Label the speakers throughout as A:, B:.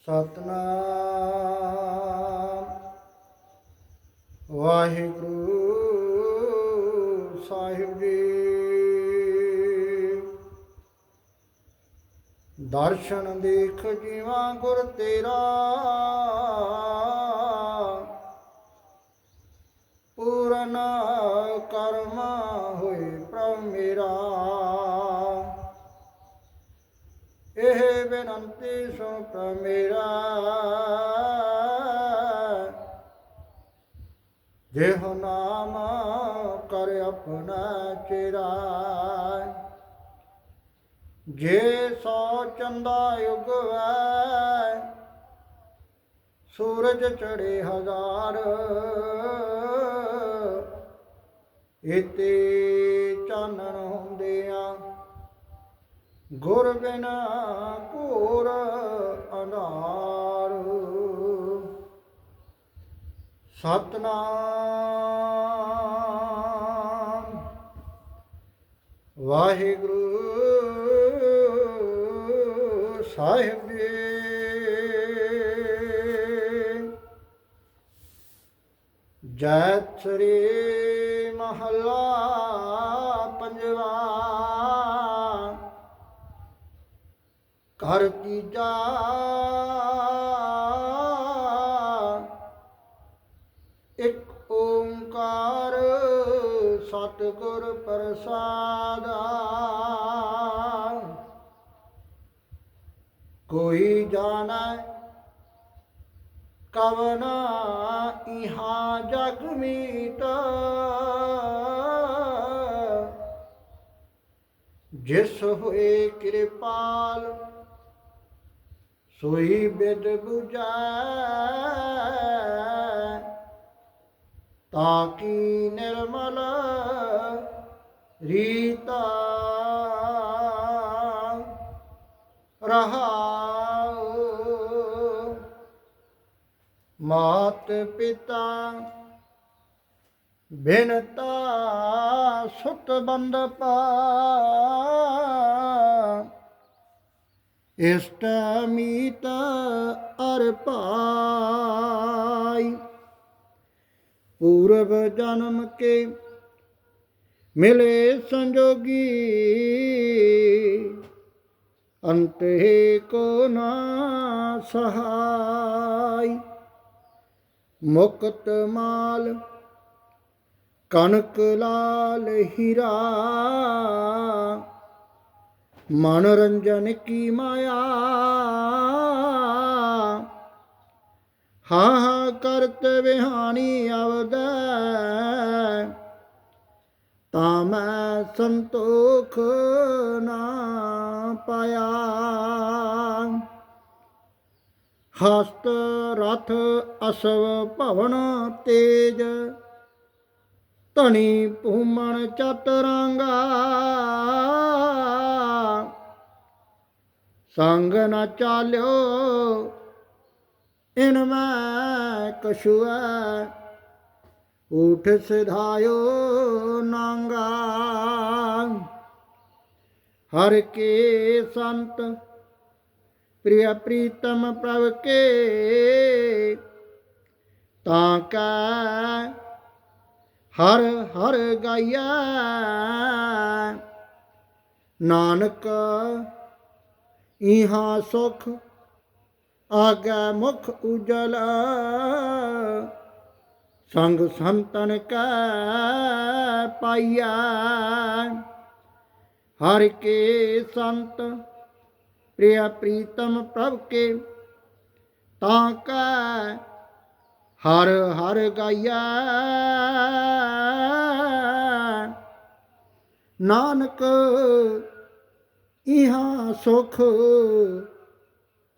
A: ਸਤਨਾਮ। ਵਾਹਿਗੁਰੂ ਸਾਹਿਬ ਜੀ। ਦਰਸ਼ਨ ਦੇਖ ਜੀਵਾ ਗੁਰ ਤੇਰਾ। ਪੂਰਨ ਕਰਮ ਹੋਏ ਪ੍ਰਭ ਮੇਰਾ। ਬੇਨੰਤੀ ਸੁਖ ਪ੍ਰਭ ਮੇਰਾ। ਜਿਹੋ ਨਾਮ ਕਰ ਆਪਣਾ ਚਿਰਾ। ਜੇ ਸੋ ਚੰਦਾ ਉਗਵੈ, ਸੂਰਜ ਚੜੇ ਹਜ਼ਾਰ। ਇਤੇ ਚਾਨਣ ਹੁੰਦਿਆਂ ਗੁਰ ਬਿਨਾ ਸਤਨਾਮ। ਵਾਹਿਗੁਰੂ ਸਾਹਿਬ ਜੀ। ਜੈ ਸ੍ਰੀ ਮਹਲਾ ਪੰਜਵਾ। ਘਰ ਤੀਜਾ ਇੱਕ ਓੰਕਾਰ ਸਤਿਗੁਰ ਪ੍ਰਸਾਦਾ ਕੋਈ ਜਾਣੈ ਕਵਨਾ ਇਹਾ ਜਗ ਮੀਤ। ਜਿਸ ਹੋਏ ਕਿਰਪਾਲ, ਸੋਈ ਬਿਦ 부ਜੈ ਤਾਕੀ ਨਿਰਮਲ ਰੀਤਾ ਰਹਾਉ। ਮਾਤ ਪਿਤਾ ਬਿਨਤਾ ਸੁਤ ਬੰਦ ਪਾ। ਇਸ਼ਟ ਮੀਤ ਅਰ ਭਾਈ ਪੂਰਬ ਜਨਮ ਕੇ ਮਿਲੇ ਸੰਜੋਗੀ। ਅੰਤੇ ਕੋ ਨਾ ਸਹਾਈ। ਮੁਕਤ ਮਾਲ ਕਨਕ ਲਾਲ ਹੀਰਾ। ਮਨੋਰੰਜਨ ਕੀ ਮਾਇਆ। ਹਾਂ ਹਾਂ ਕਰਤ ਵਿਹਾਨੀ ਅਵਦੈ ਤਾਂ ਮੈਂ ਸੰਤੋਖ ਨਾ ਪਾਇਆ। ਹਸਤ ਰਥ ਅਸਵ ਭਵਨ ਤੇਜ। ਧਣੀ ਭੂਮਣ ਚਤਰੰਗਾ ਸੰਗ ਨਾ ਚਾਲਿਓ ਇਨ ਮੈਂ ਕਛੁਆ। ਉਠ ਸਿਧਾਇਓ ਨਾਂਗਾ। ਹਰ ਕੇ ਸੰਤ ਪ੍ਰਿਯ ਪ੍ਰੀਤਮ ਪ੍ਰਭ ਕੇ। ਤਾਂ ਕੈ ਹਰ ਹਰ ਗਾਇਆ ਨਾਨਕ ਇਹਾ ਸੁਖ ਆਗਾ ਮੁਖ ਉਜਲ। ਸੰਗ ਸੰਤਨ ਕੈ ਪਾਈਆ ਹਰ ਕੇ ਸੰਤ ਪ੍ਰਿਯ ਪ੍ਰੀਤਮ ਪ੍ਰਭ ਕੇ। ਤਾਂ ਕੈ ਹਰ ਹਰ ਗਾਇਆ ਨਾਨਕ, ਇਹਾ ਸੁਖ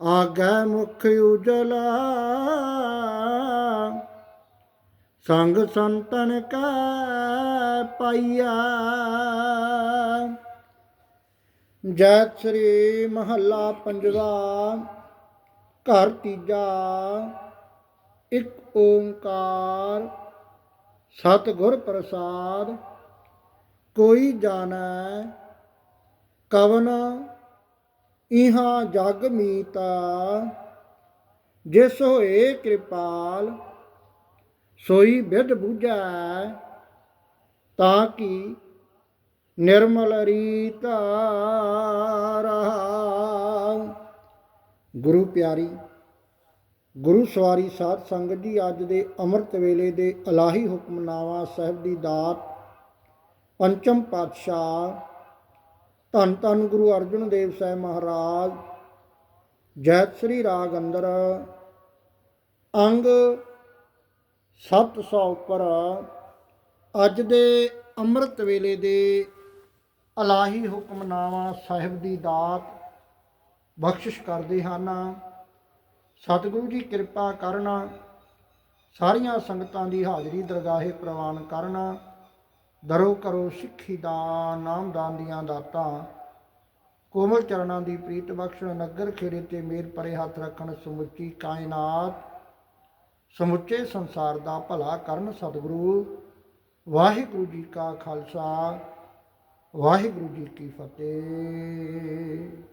A: ਆਗੈ ਮੁਖ ਉਜਲਾ। ਸੰਗ ਸੰਤਨ ਕੈ ਪਾਈਆ। ਜੈ ਸ੍ਰੀ ਮਹੱਲਾ ਪੰਜਵਾ, ਘਰ ਤੀਜਾ, ਇੱਕ ਓੰਕਾਰ। ਸਤਿਗੁਰ ਪ੍ਰਸਾਦ, ਕੋਈ ਜਾਣੈ, ਕਵਨ ਇਹਾਂ ਜਗ ਮੀਤਾ, ਜਿਸ ਹੋਏ ਕਿਰਪਾਲ, ਸੋਈ ਬਿਦ ਬੂਝੈ, ਤਾਂ ਕਿ ਨਿਰਮਲ ਰੀਤਾ ਰਹਾ। ਗੁਰੂ ਪਿਆਰੀ, ਗੁਰੂ ਸਵਾਰੀ ਸਾਧ ਸੰਗਤ ਜੀ, ਅੱਜ ਦੇ ਅੰਮ੍ਰਿਤ ਵੇਲੇ ਦੇ ਅਲਾਹੀ ਹੁਕਮਨਾਮਾ ਸਾਹਿਬ ਦੀ ਦਾਤ ਪੰਚਮ ਪਾਤਸ਼ਾਹ ਧੰਨ ਧੰਨ ਗੁਰੂ ਅਰਜਨ ਦੇਵ ਸਾਹਿਬ ਮਹਾਰਾਜ। ਜੈਤ ਸ੍ਰੀ ਰਾਗ ਅੰਦਰ। ਅੰਗ 700 ਉੱਪਰ। ਅੱਜ ਦੇ ਅੰਮ੍ਰਿਤ ਵੇਲੇ ਦੇ ਅਲਾਹੀ ਹੁਕਮਨਾਮਾ ਸਾਹਿਬ ਦੀ ਦਾਤ ਬਖਸ਼ਿਸ਼ ਕਰਦੇ ਹਨ। ਸਤਿਗੁਰੂ ਜੀ ਕਿਰਪਾ ਕਰਨਾ। ਸਾਰੀਆਂ ਸੰਗਤਾਂ ਦੀ ਹਾਜ਼ਰੀ ਦਰਗਾਹੇ ਪ੍ਰਵਾਨ ਕਰਨਾ। ਦਰੋ ਕਰੋ ਸਿੱਖੀ ਦਾ ਨਾਮਦਾਨ ਦੀਆਂ ਦਾਤਾਂ। ਕੋਮਲ ਚਰਨਾਂ ਦੀ ਪ੍ਰੀਤ ਬਖਸ਼ਣ, ਨਗਰ ਖੇੜੇ ਤੇ ਮੇਰ ਪਰੇ ਹੱਥ ਰੱਖਣ, ਸਮੁੱਚੀ ਕਾਇਨਾਤ, ਸਮੁੱਚੇ ਸੰਸਾਰ ਦਾ ਭਲਾ ਕਰਨ ਸਤਿਗੁਰੂ। ਵਾਹਿਗੁਰੂ ਜੀ ਕਾ ਖਾਲਸਾ, ਵਾਹਿਗੁਰੂ ਜੀ ਕੀ ਫਤਿਹ।